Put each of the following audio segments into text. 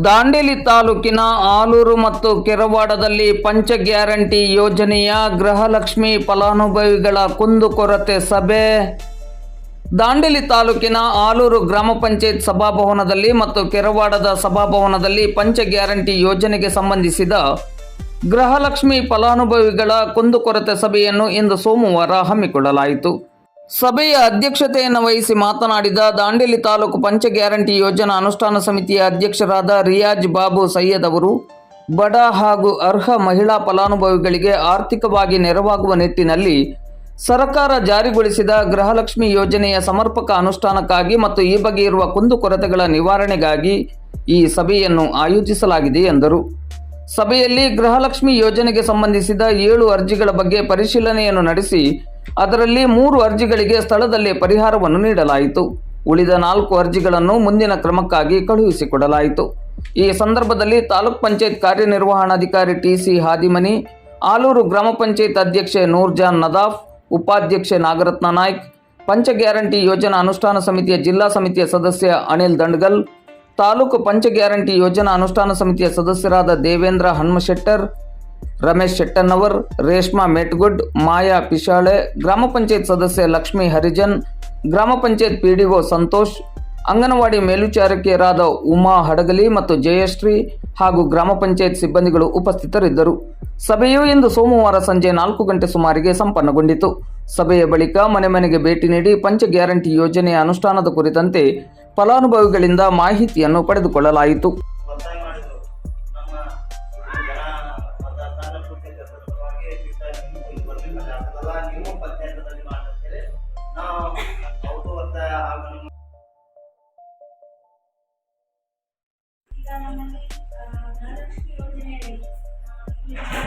ದಾಂಡೇಲಿ ತಾಲೂಕಿನ ಆಲೂರು ಮತ್ತು ಕೆರವಾಡದಲ್ಲಿ ಪಂಚ ಗ್ಯಾರಂಟಿ ಯೋಜನೆಯ ಗೃಹಲಕ್ಷ್ಮಿ ಫಲಾನುಭವಿಗಳ ಕುಂದುಕೊರತೆ ಸಭೆ. ದಾಂಡೇಲಿ ತಾಲೂಕಿನ ಆಲೂರು ಗ್ರಾಮ ಪಂಚಾಯತ್ ಸಭಾಭವನದಲ್ಲಿ ಮತ್ತು ಕೆರವಾಡದ ಸಭಾಭವನದಲ್ಲಿ ಪಂಚ ಗ್ಯಾರಂಟಿ ಯೋಜನೆಗೆ ಸಂಬಂಧಿಸಿದ ಗೃಹಲಕ್ಷ್ಮಿ ಫಲಾನುಭವಿಗಳ ಕುಂದುಕೊರತೆ ಸಭೆಯನ್ನು ಇಂದು ಸೋಮವಾರ ಹಮ್ಮಿಕೊಳ್ಳಲಾಯಿತು. ಸಭೆಯ ಅಧ್ಯಕ್ಷತೆಯನ್ನು ವಹಿಸಿ ಮಾತನಾಡಿದ ದಾಂಡೇಲಿ ತಾಲೂಕು ಪಂಚ ಗ್ಯಾರಂಟಿ ಯೋಜನಾ ಅನುಷ್ಠಾನ ಸಮಿತಿಯ ಅಧ್ಯಕ್ಷರಾದ ರಿಯಾಜ್ ಬಾಬು ಸೈಯದ್ ಅವರು, ಬಡ ಹಾಗೂ ಅರ್ಹ ಮಹಿಳಾ ಫಲಾನುಭವಿಗಳಿಗೆ ಆರ್ಥಿಕವಾಗಿ ನೆರವಾಗುವ ನಿಟ್ಟಿನಲ್ಲಿ ಸರ್ಕಾರ ಜಾರಿಗೊಳಿಸಿದ ಗೃಹಲಕ್ಷ್ಮಿ ಯೋಜನೆಯ ಸಮರ್ಪಕ ಅನುಷ್ಠಾನಕ್ಕಾಗಿ ಮತ್ತು ಈ ಬಗ್ಗೆ ಇರುವ ಕುಂದುಕೊರತೆಗಳ ನಿವಾರಣೆಗಾಗಿ ಈ ಸಭೆಯನ್ನು ಆಯೋಜಿಸಲಾಗಿದೆ ಎಂದರು. ಸಭೆಯಲ್ಲಿ ಗೃಹಲಕ್ಷ್ಮಿ ಯೋಜನೆಗೆ ಸಂಬಂಧಿಸಿದ ಏಳು ಅರ್ಜಿಗಳ ಬಗ್ಗೆ ಪರಿಶೀಲನೆಯನ್ನು ನಡೆಸಿ ಅದರಲ್ಲಿ ಮೂರು ಅರ್ಜಿಗಳಿಗೆ ಸ್ಥಳದಲ್ಲೇ ಪರಿಹಾರವನ್ನು ನೀಡಲಾಯಿತು. ಉಳಿದ ನಾಲ್ಕು ಅರ್ಜಿಗಳನ್ನು ಮುಂದಿನ ಕ್ರಮಕ್ಕಾಗಿ ಕಳುಹಿಸಿಕೊಡಲಾಯಿತು. ಈ ಸಂದರ್ಭದಲ್ಲಿ ತಾಲೂಕ್ ಪಂಚಾಯತ್ ಕಾರ್ಯನಿರ್ವಹಣಾಧಿಕಾರಿ ಟಿಸಿ ಹಾದಿಮನಿ, ಆಲೂರು ಗ್ರಾಮ ಪಂಚಾಯತ್ ಅಧ್ಯಕ್ಷೆ ನೂರ್ಜಾನ್ ನದಾಫ್, ಉಪಾಧ್ಯಕ್ಷೆ ನಾಗರತ್ನ ನಾಯ್ಕ್, ಪಂಚ ಗ್ಯಾರಂಟಿ ಯೋಜನಾ ಅನುಷ್ಠಾನ ಸಮಿತಿಯ ಜಿಲ್ಲಾ ಸಮಿತಿಯ ಸದಸ್ಯ ಅನಿಲ್ ದಂಡ್ಗಲ್, ತಾಲೂಕು ಪಂಚ ಗ್ಯಾರಂಟಿ ಯೋಜನಾ ಅನುಷ್ಠಾನ ಸಮಿತಿಯ ಸದಸ್ಯರಾದ ದೇವೇಂದ್ರ ಹನುಮಶೆಟ್ಟರ್ ರಮೇಶ್ ಶೆಟ್ಟನವರ್, ರೇಷ್ಮಾ ಮೆಟ್ಗುಡ್, ಮಾಯಾ ಪಿಶಾಳೆ, ಗ್ರಾಮ ಪಂಚಾಯತ್ ಸದಸ್ಯ ಲಕ್ಷ್ಮೀ ಹರಿಜನ್, ಗ್ರಾಮ ಪಂಚಾಯತ್ ಪಿಡಿಒ ಸಂತೋಷ್, ಅಂಗನವಾಡಿ ಮೇಲ್ವಿಚಾರಕಿಯರಾದ ಉಮಾ ಹಡಗಲಿ ಮತ್ತು ಜಯಶ್ರೀ ಹಾಗೂ ಗ್ರಾಮ ಪಂಚಾಯತ್ ಸಿಬ್ಬಂದಿಗಳು ಉಪಸ್ಥಿತರಿದ್ದರು. ಸಭೆಯು ಇಂದು ಸೋಮವಾರ ಸಂಜೆ ನಾಲ್ಕು ಗಂಟೆ ಸುಮಾರಿಗೆ ಸಂಪನ್ನಗೊಂಡಿತು. ಸಭೆಯ ಬಳಿಕ ಮನೆ ಮನೆಗೆ ಭೇಟಿ ನೀಡಿ ಪಂಚ ಗ್ಯಾರಂಟಿ ಯೋಜನೆಯ ಅನುಷ್ಠಾನದ ಕುರಿತಂತೆ ಫಲಾನುಭವಿಗಳಿಂದ ಮಾಹಿತಿಯನ್ನು ಪಡೆದುಕೊಳ್ಳಲಾಯಿತು. ಈಗ ನಮ್ಮಲ್ಲಿ ಯೋಜನೆ ಗೃಹಲಕ್ಷ್ಮಿ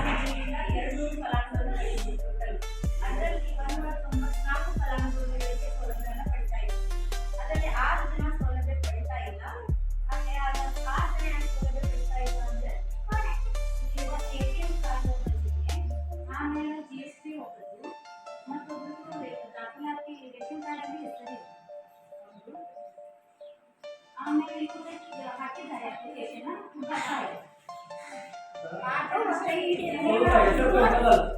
ಹಾಕಿದ್ದಾರೆ ಅಪ್ಲಿಕೇಶನ್ ಬರ್ತಾ ಇದೆ